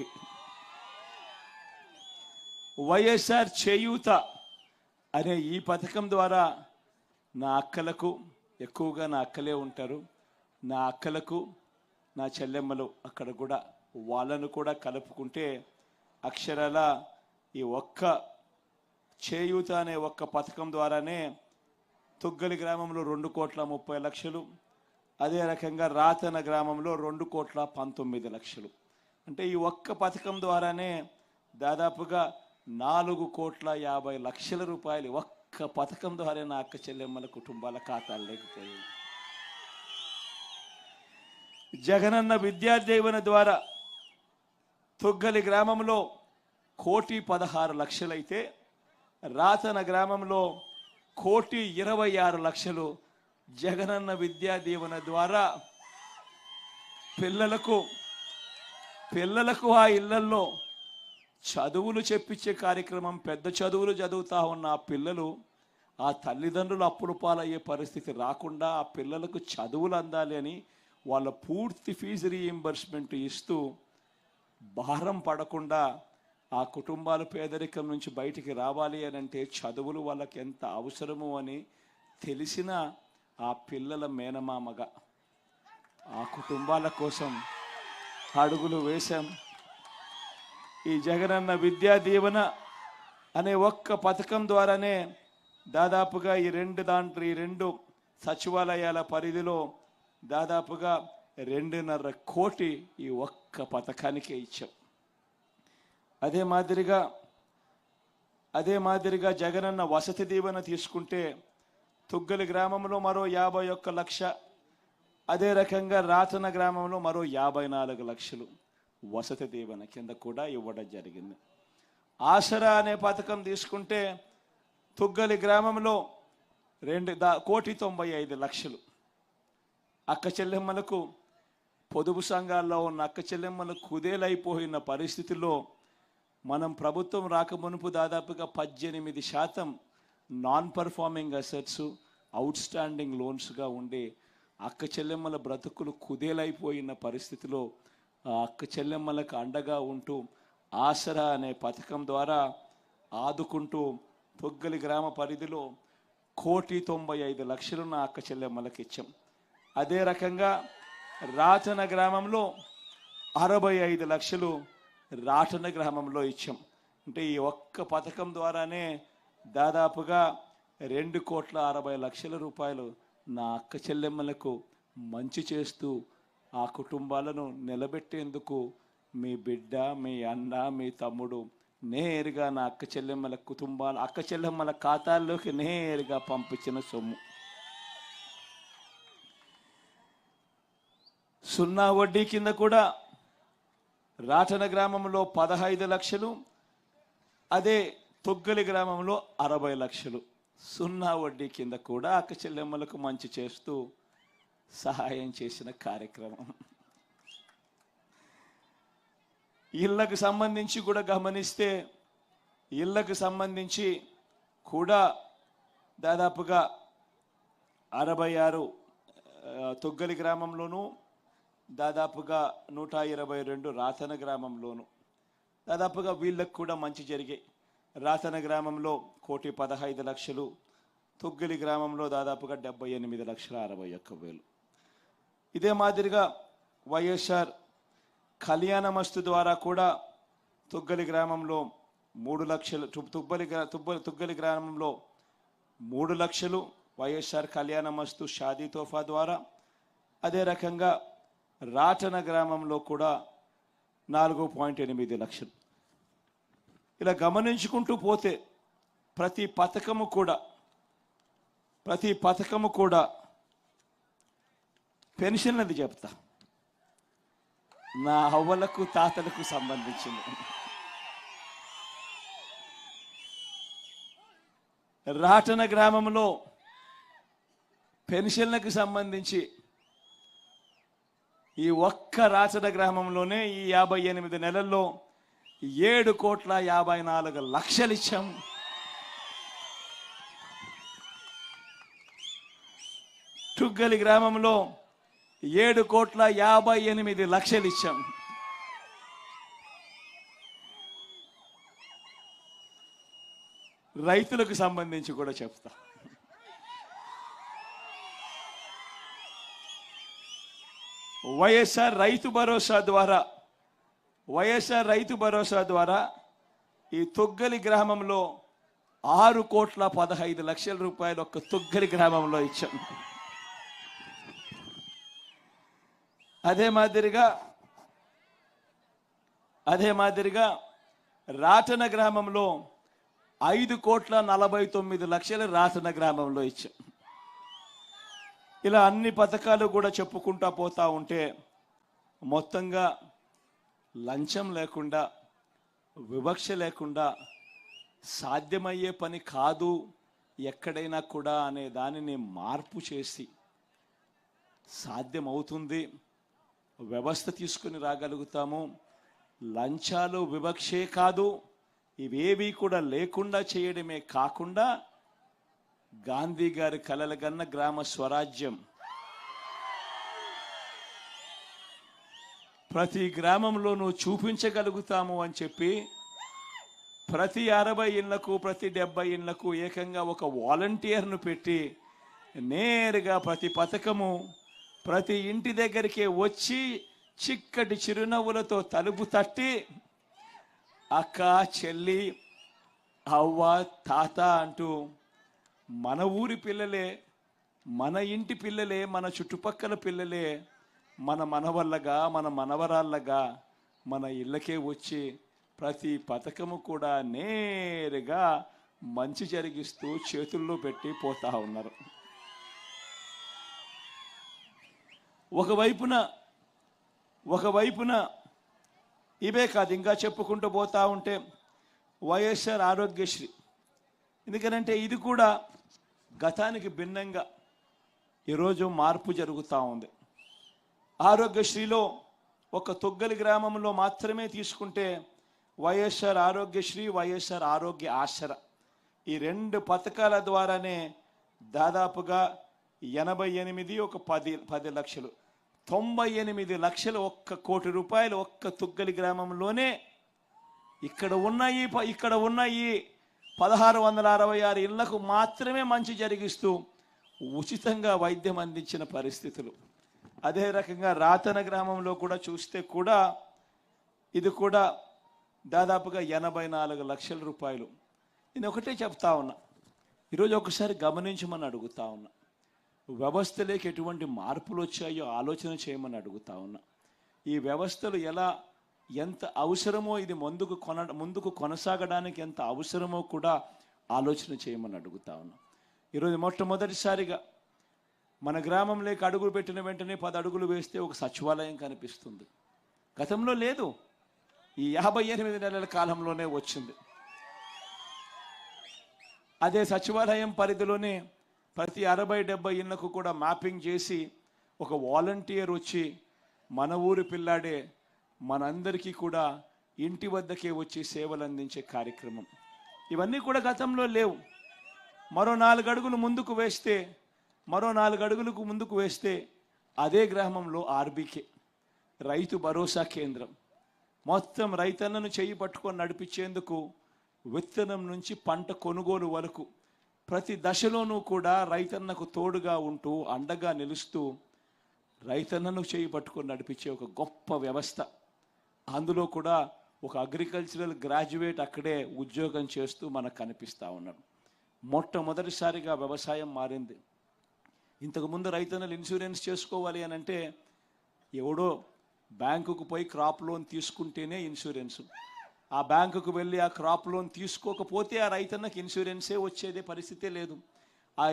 ఇది వైఎస్ఆర్ చేయూత అనే ఈ పథకం ద్వారా నా అక్కలకు ఎక్కువగా నా అక్కలే ఉంటారు. నా అక్కలకు నా చెల్లెమ్మలు అక్కడ కూడా వాళ్ళను కూడా కలుపుకుంటే అక్షరాల ఈ ఒక్క చేయూత అనే ఒక్క పథకం ద్వారానే తుగ్గలి గ్రామంలో రెండు కోట్ల ముప్పై లక్షలు అదే రకంగా రాతన గ్రామంలో రెండు కోట్ల పంతొమ్మిది లక్షలు. అంటే ఈ ఒక్క పథకం ద్వారానే దాదాపుగా నాలుగు కోట్ల యాభై లక్షల రూపాయలు ఒక్క పథకం ద్వారా నా అక్క చెల్లెమ్మల కుటుంబాల ఖాతాలు లేకపోయాయి. జగనన్న విద్యాదీవెన ద్వారా తుగ్గలి గ్రామంలో కోటి పదహారు లక్షలైతే రాతన గ్రామంలో కోటి ఇరవై ఆరు లక్షలు జగనన్న విద్యా దీవెన ద్వారా పిల్లలకు పిల్లలకు ఆ ఇళ్ళల్లో చదువులు చెప్పించే కార్యక్రమం పెద్ద చదువులు చదువుతా ఉన్న ఆ పిల్లలు ఆ తల్లిదండ్రులు అప్పులు పాలయ్యే పరిస్థితి రాకుండా ఆ పిల్లలకు చదువులు అందాలి అని వాళ్ళ పూర్తి ఫీజు రీఎంబర్స్మెంట్ ఇస్తూ భారం పడకుండా ఆ కుటుంబాలు పేదరికం నుంచి బయటికి రావాలి అని అంటే చదువులు వాళ్ళకి ఎంత అవసరము అని తెలిసిన ఆ పిల్లల మేనమామగా ఆ కుటుంబాల కోసం అడుగులు వేశాం ఈ జగనన్న విద్యా దీవెన అనే ఒక్క పథకం ద్వారానే దాదాపుగా ఈ రెండు దాంట్లో ఈ రెండు సచివాలయాల పరిధిలో దాదాపుగా రెండున్నర కోటి ఈ ఒక్క పథకానికే ఇచ్చాం. అదే మాదిరిగా అదే మాదిరిగా జగనన్న వసతి దీవెన తీసుకుంటే తుగ్గలి గ్రామంలో మరో యాభై ఒక్క లక్ష అదే రకంగా రాతన గ్రామంలో మరో యాభై నాలుగు లక్షలు వసతి దీవెన కింద కూడా ఇవ్వడం జరిగింది. ఆసరా అనే పథకం తీసుకుంటే తుగ్గలి గ్రామంలో రెండు దా కోటి తొంభై ఐదు లక్షలు. అక్క చెల్లెమ్మలకు పొదుపు సంఘాల్లో ఉన్న అక్క చెల్లెమ్మలు కుదేలైపోయిన పరిస్థితిలో మనం ప్రభుత్వం రాకమునుపు దాదాపుగా పద్దెనిమిది శాతం non performing assets outstanding లోన్స్గా ఉండి అక్క చెల్లెమ్మల బ్రతుకులు కుదేలైపోయిన పరిస్థితిలో అక్క చెల్లెమ్మలకు అండగా ఉంటూ ఆసరా అనే పథకం ద్వారా ఆదుకుంటూ పొగ్గలి గ్రామ పరిధిలో కోటి తొంభై ఐదు లక్షలు నా అక్క చెల్లెమ్మలకు ఇచ్చాం. అదే రకంగా రాచన గ్రామంలో అరవై ఐదు లక్షలు రాటన గ్రామంలో ఇచ్చాం. అంటే ఈ ఒక్క పథకం ద్వారానే దాదాపుగా రెండు కోట్ల అరవై లక్షల రూపాయలు నా అక్క చెల్లెమ్మలకు మంచి చేస్తూ ఆ కుటుంబాలను నిలబెట్టేందుకు మీ బిడ్డ మీ అన్న మీ తమ్ముడు నేరుగా నా అక్క చెల్లెమ్మల కుటుంబాల అక్క చెల్లెమ్మల ఖాతాల్లోకి నేరుగా పంపించిన సొమ్ము. సున్నా వడ్డీ కింద కూడా రాటన గ్రామంలో పదహైదు లక్షలు అదే తొగ్గలి గ్రామంలో అరవై లక్షలు. సున్నా వడ్డీ కింద కూడా అక్క చెల్లెమ్మలకు మంచి చేస్తూ సహాయం చేసిన కార్యక్రమం. ఇళ్ళకు సంబంధించి కూడా గమనిస్తే ఇళ్ళకు సంబంధించి కూడా దాదాపుగా అరవై ఆరు తొగ్గలి గ్రామంలోనూ దాదాపుగా నూట ఇరవై రెండు రాతన గ్రామంలోను దాదాపుగా వీళ్ళకు కూడా మంచి జరిగాయి. రాతన గ్రామంలో కోటి పదహైదు లక్షలు తుగ్గిలి గ్రామంలో దాదాపుగా డెబ్బై ఎనిమిది లక్షల అరవై ఒక్క వేలు. ఇదే మాదిరిగా వైఎస్ఆర్ కళ్యాణమస్తు ద్వారా కూడా తుగ్గలి గ్రామంలో మూడు లక్షలు తుబ్బలి తుబ్బలి తుగ్గలి గ్రామంలో మూడు లక్షలు వైఎస్ఆర్ కళ్యాణమస్తు షాదీ తోఫా ద్వారా అదే రకంగా రాటన గ్రామంలో కూడా నాలుగు పాయింట్ ఎనిమిది లక్షలు. ఇలా గమనించుకుంటూ పోతే ప్రతి పథకము కూడా ప్రతి పథకము కూడా పెన్షన్ అది చెప్తా. నా అవ్వలకు తాతలకు సంబంధించింది. రాటన గ్రామంలో పెన్షన్లకు సంబంధించి ఈ ఒక్క రాచన గ్రామంలోనే ఈ యాభై ఎనిమిది నెలల్లో ఏడు కోట్ల యాభై నాలుగు లక్షలు ఇచ్చాం టుగ్గలి గ్రామంలో ఏడు కోట్ల యాభై ఎనిమిది లక్షలు ఇచ్చాం రైతులకు సంబంధించి కూడా చెప్తా. వైఎస్ఆర్ రైతు భరోసా ద్వారా వైఎస్ఆర్ రైతు భరోసా ద్వారా ఈ తొగ్గలి గ్రామంలో ఆరు కోట్ల పదహైదు లక్షల రూపాయలు ఒక్క తొగ్గలి గ్రామంలో ఇచ్చాం. అదే మాదిరిగా అదే మాదిరిగా రాటన గ్రామంలో ఐదు కోట్ల నలభై తొమ్మిది లక్షలు రాటన గ్రామంలో ఇచ్చాం. ఇలా అన్ని పథకాలు కూడా చెప్పుకుంటా పోతా ఉంటే మొత్తంగా లంచం లేకుండా వివక్ష లేకుండా సాధ్యమయ్యే పని కాదు ఎక్కడైనా కూడా అనే దానిని మార్పు చేసి సాధ్యమవుతుంది. వ్యవస్థ తీసుకుని రాగలుగుతాము. లంచాలు వివక్షే కాదు ఇవేవి కూడా లేకుండా చేయడమే కాకుండా గాంధీ గారి కలలగన్న గ్రామ స్వరాజ్యం ప్రతి గ్రామంలోనూ చూపించగలుగుతాము అని చెప్పి ప్రతి అరవై ఇళ్ళకు ప్రతి డెబ్బై ఇళ్ళకు ఏకంగా ఒక వాలంటీర్ను పెట్టి నేరుగా ప్రతి పథకము ప్రతి ఇంటి దగ్గరికి వచ్చి చిక్కటి చిరునవ్వులతో తలుపు తట్టి అక్క చెల్లి అవ్వ తాత అంటూ మన ఊరి పిల్లలే మన ఇంటి పిల్లలే మన చుట్టుపక్కల పిల్లలే మన మనవల్లగా మన మనవరాళ్ళగా మన ఇళ్ళకే వచ్చి ప్రతి పథకము కూడా నేరుగా మంచి జరిగిస్తూ చేతుల్లో పెట్టి పోతా ఉన్నారు. ఒకవైపున ఒకవైపున ఇవే కాదు ఇంకా చెప్పుకుంటూ పోతా ఉంటే వైఎస్ఆర్ ఆరోగ్యశ్రీ. ఎందుకనంటే ఇది కూడా గతానికి భిన్నంగా ఈరోజు మార్పు జరుగుతూ ఉంది. ఆరోగ్యశ్రీలో ఒక తొగ్గలి గ్రామంలో మాత్రమే తీసుకుంటే వైఎస్ఆర్ ఆరోగ్యశ్రీ వైఎస్ఆర్ ఆరోగ్య ఆసర ఈ రెండు పథకాల ద్వారానే దాదాపుగా ఎనభై ఎనిమిది ఒక పది పది లక్షలు. తొంభై ఎనిమిది లక్షలు ఒక్క కోటి రూపాయలు ఒక్క తుగ్గలి గ్రామంలోనే ఇక్కడ ఉన్నాయి ప- ఇక్కడ ఉన్నాయి పదహారు వందల అరవై ఆరు ఇళ్ళకు మాత్రమే మంచి జరిగిస్తూ ఉచితంగా వైద్యం అందించిన పరిస్థితులు. అదే రకంగా రాతన గ్రామంలో కూడా చూస్తే కూడా ఇది కూడా దాదాపుగా ఎనభై నాలుగు లక్షల రూపాయలు. నేను ఒకటే చెప్తా ఉన్నా. ఈరోజు ఒకసారి గమనించమని అడుగుతా ఉన్నా. వ్యవస్థలోకి ఎటువంటి మార్పులు వచ్చాయో ఆలోచన చేయమని అడుగుతా ఉన్నా. ఈ వ్యవస్థలు ఎలా ఎంత అవసరమో ఇది ముందుకు కొన ముందుకు కొనసాగడానికి ఎంత అవసరమో కూడా ఆలోచన చేయమని అడుగుతా ఉన్నా. ఈరోజు మొట్టమొదటిసారిగా మన గ్రామంలోకి అడుగులు పెట్టిన వెంటనే పది అడుగులు వేస్తే ఒక సచివాలయం కనిపిస్తుంది. గతంలో లేదు. ఈ యాభై ఎనిమిది నెలల కాలంలోనే వచ్చింది. అదే సచివాలయం పరిధిలోనే ప్రతి అరవై డెబ్బై ఇళ్ళకు కూడా మ్యాపింగ్ చేసి ఒక వాలంటీర్ వచ్చి మన ఊరి పిల్లాడే మనందరికీ కూడా ఇంటి వద్దకే వచ్చి సేవలు అందించే కార్యక్రమం. ఇవన్నీ కూడా గతంలో లేవు. మరో నాలుగు అడుగులు ముందుకు వేస్తే మరో నాలుగు అడుగులకు ముందుకు వేస్తే అదే గ్రామంలో ఆర్బీకే. రైతు భరోసా కేంద్రం. మొత్తం రైతన్నను చేయి పట్టుకొని నడిపించేందుకు విత్తనం నుంచి పంట కొనుగోలు వరకు ప్రతి దశలోనూ కూడా రైతన్నకు తోడుగా ఉంటూ అండగా నిలుస్తూ రైతన్నను చేయి పట్టుకొని నడిపించే ఒక గొప్ప వ్యవస్థ. అందులో కూడా ఒక అగ్రికల్చరల్ గ్రాడ్యుయేట్ అక్కడే ఉద్యోగం చేస్తూ మనకు కనిపిస్తూ ఉన్నాడు. మొట్టమొదటిసారిగా వ్యవసాయం మారింది. ఇంతకుముందు రైతన్నలు ఇన్సూరెన్స్ చేసుకోవాలి అని అంటే ఎవడో బ్యాంకుకు పోయి క్రాప్ లోన్ తీసుకుంటేనే ఇన్సూరెన్స్. ఆ బ్యాంకుకు వెళ్ళి ఆ క్రాప్ లోన్ తీసుకోకపోతే ఆ రైతన్నకి ఇన్సూరెన్సే వచ్చేదే పరిస్థితే లేదు. ఆ